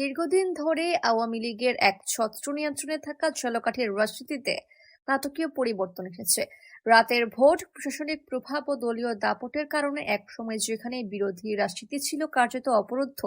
দীর্ঘদিন ধরে আওয়ামী লীগের এক ছত্র নিয়ন্ত্রণে থাকা ঝালকাঠির রাজনীতিতে নাটকীয় পরিবর্তন এসেছে। রাতের ভোট, প্রশাসনিক প্রভাব ও দলীয় দাপটের কারণে এক সময় যেখানে বিরোধী রাজনীতি ছিল কার্যত অবরুদ্ধ,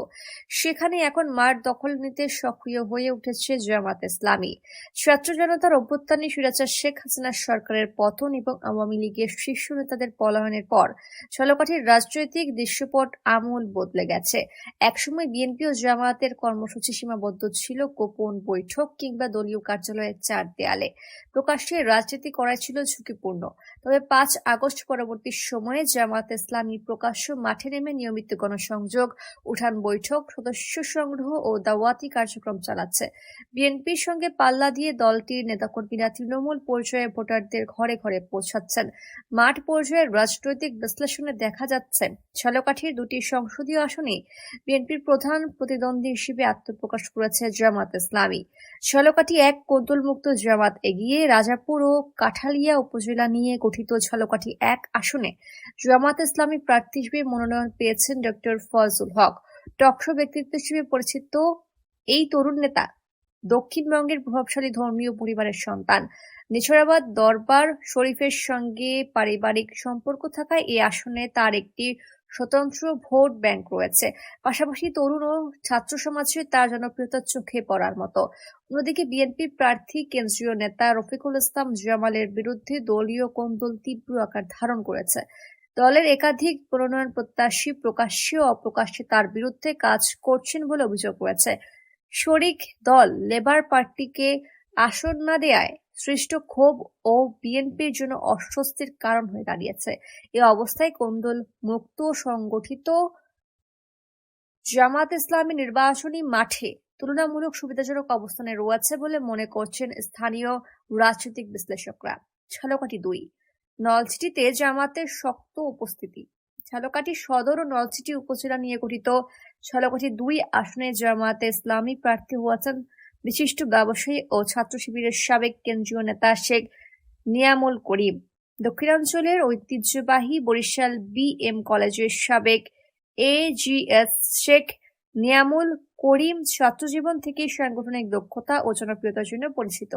সেখানে এখন মাঠ দখল নিতে সক্রিয় হয়ে উঠেছে জামাত ইসলামী। ছাত্র জনতার অভ্যুত্থানে সিরাচার শেখ হাসিনার সরকারের পতন এবং আওয়ামী লীগের শীর্ষ নেতাদের পলায়নের পর। ঝালকাঠির রাজনৈতিক দৃশ্যপট আমূল বদলে গেছে। একসময় বিএনপি ও জামায়াতের কর্মসূচি সীমাবদ্ধ ছিল, গোপন বৈঠক কিংবা দলীয় কার্যালয়ের চার দেয়ালে। প্রকাশ্যে রাজনীতি করা ছিল ঝুঁকিপূর্ণ। তবে পাঁচ আগস্ট পরবর্তী সময়ে জামাত ইসলামী প্রকাশ্য মাঠে নেমে নিয়মিত গণসংযোগ, উঠান বৈঠক, সদস্য সংগ্রহ ও দাওয়াতি কার্যক্রম চালাচ্ছে। বিএনপির সঙ্গে পাল্লা দিয়ে দলটির নেতাকর্মীরা তৃণমূল পর্যায়ে ভোটারদের ঘরে ঘরে পৌঁছাচ্ছেন। মাঠ পর্যায়ে রাজনৈতিক বিশ্লেষণে দেখা যাচ্ছে, ঝালকাঠির দুটি সংসদীয় আসনে বিএনপির প্রধান প্রতিদ্বন্দ্বী হিসেবে আত্মপ্রকাশ করেছে জামাত ইসলামী। ঝালকাঠি এক কোন্দলমুক্ত জামাত এগিয়ে রাজাপুর ও কাঠালিয়া উপজেলা নিয়ে গঠিত ঝালকাঠি এক আসনে জামাত ইসলামী প্রার্থী হিসেবে মনোনয়ন পেয়েছেন ডক্টর ফজল হক। টকশো ব্যক্তিত্ব হিসেবে পরিচিত এই তরুণ নেতা দক্ষিণবঙ্গের প্রভাবশালী ধর্মীয় পরিবারের সন্তান। নিছরাবাদ দরবার শরীফের সঙ্গে পারিবারিক সম্পর্ক থাকায় এই আসনে তার একটি স্বতন্ত্র ভোট ব্যাংক রয়েছে। পাশাপাশি তরুণ ও ছাত্র সমাজে তার জনপ্রিয়তার চোখে পড়ার মতো। অন্যদিকে বিএনপি প্রার্থী, কেন্দ্রীয় নেতা রফিকুল ইসলাম জামালের বিরুদ্ধে দলীয় কোন্দল তীব্র আকার ধারণ করেছে। দলের একাধিক মনোনয়ন প্রত্যাশী প্রকাশ্যে অপ্রকাশ্যে তার বিরুদ্ধে কাজ করছেন বলে অভিযোগ রয়েছে। শরিক দল, লেবার পার্টিকে আসন না দেয়ায় সৃষ্ট ক্ষোভ ও বিএনপির জন্য অস্বস্তির কারণ হয়ে দাঁড়িয়েছে। এ অবস্থায় কোন্দল মুক্ত সংগঠিত জামাত ইসলামী নির্বাচনী মাঠে তুলনামূলক সুবিধাজনক অবস্থানে রয়েছে বলে মনে করছেন স্থানীয় রাজনৈতিক বিশ্লেষকরা। ঝালকাঠি দুই নলছিটিতে জামাতের শক্ত উপস্থিতি। ঝালকাঠি সদর ও নলছিটি উপজেলা নিয়ে গঠিত ঝালকাঠি দুই আসনে জামাতে ইসলামী প্রার্থী হয়েছেন বিশিষ্ট ব্যবসায়ী ও ছাত্র শিবিরের সাবেক কেন্দ্রীয় নেতা শেখ নিয়ামুল করিম। দক্ষিণাঞ্চলের ঐতিহ্যবাহী বরিশাল বি এম কলেজের সাবেক এজিএস শেখ নিয়ামুল করিম ছাত্রজীবন থেকে সাংগঠনিক দক্ষতা ও জনপ্রিয়তার জন্য পরিচিত।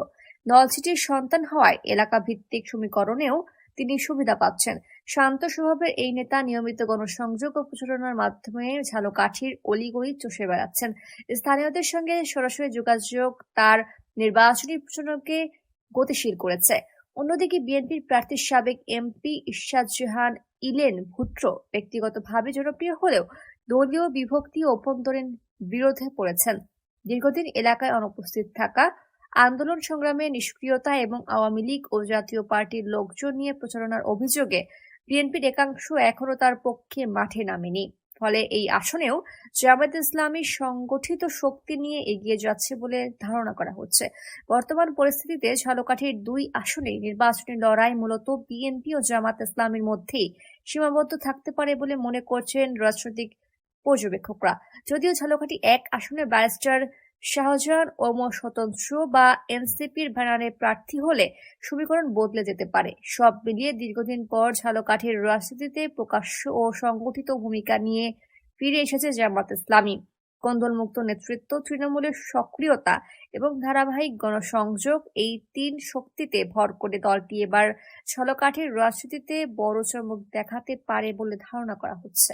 নলছিটির সন্তান হওয়ায় এলাকা ভিত্তিক সমীকরণেও তিনি সুবিধা পাচ্ছেন। শান্ত স্বভাবের এই নেতা নিয়মিত গণসংযোগ ও প্রচারণার মাধ্যমে ঝালকাঠির অলিগলি চষে বেড়াচ্ছেন। স্থানীয়দের সঙ্গে সরাসরি যোগাযোগ তার নির্বাচনী প্রচারণাকে গতিশীল করেছে। অন্যদিকে বিএনপির প্রার্থী সাবেক এমপি ইরশাদ জাহান ইলেন ভুট্টো ব্যক্তিগতভাবে জনপ্রিয় হলেও দলীয় বিভক্তি অভ্যন্তরীণ বিরোধে পড়েছেন। দীর্ঘদিন এলাকায় অনুপস্থিত থাকা আন্দোলন সংগ্রামে নিষ্ক্রিয়তা এবং আওয়ামী লীগ ও জাতীয় পার্টির লোকজন নিয়ে প্রচারণার অভিযোগে বিএনপির একাংশ এখনও তার পক্ষে মাঠে নামেনি। ফলে এই আসনেও জামায়াত ইসলামী সংগঠিত শক্তি নিয়ে এগিয়ে যাচ্ছে বলে ধারণা করা হচ্ছে। বর্তমান পরিস্থিতিতে ঝালকাঠির দুই আসনে নির্বাচনী লড়াই মূলত বিএনপি ও জামাত ইসলামীর মধ্যেই সীমাবদ্ধ থাকতে পারে বলে মনে করছেন রাজনৈতিক পর্যবেক্ষকরা। যদিও ঝালকাঠি এক আসনে ব্যারিস্টার শাহজাহান ওমর স্বতন্ত্র বা এনসিপির ব্যানারে প্রার্থী হলে সমীকরণ বদলে যেতে পারে। সব মিলিয়ে দীর্ঘদিন পর ঝালকাঠির রাজনীতিতে প্রকাশ্য ও সংগঠিত ভূমিকা নিয়ে ফিরে এসেছে জামাত ইসলামী। কন্দলমুক্ত নেতৃত্ব, তৃণমূলের সক্রিয়তা এবং ধারাবাহিক গণসংযোগ এই তিন শক্তিতে ভর করে দলটি এবার ঝালকাঠির রাজনীতিতে বড় চমক দেখাতে পারে বলে ধারণা করা হচ্ছে।